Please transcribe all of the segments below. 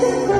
to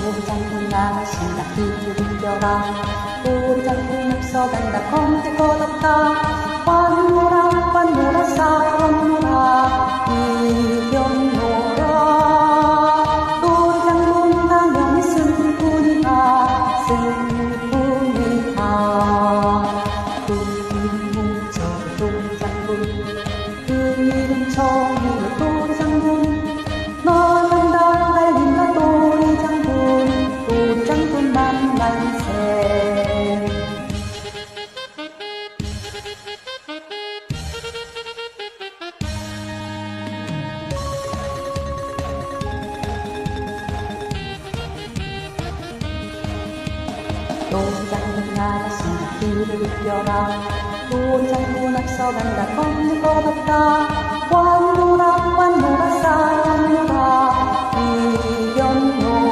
도장군 나가신다 비둘겨라 도장군 앞서간다 검색 거뒀다 관노라 관노라 사관노라 이병노 노장 나가신 길을 느껴라 노장 문학서 간다 건물 걸었다 관노라 관노라 싸움노라 이견노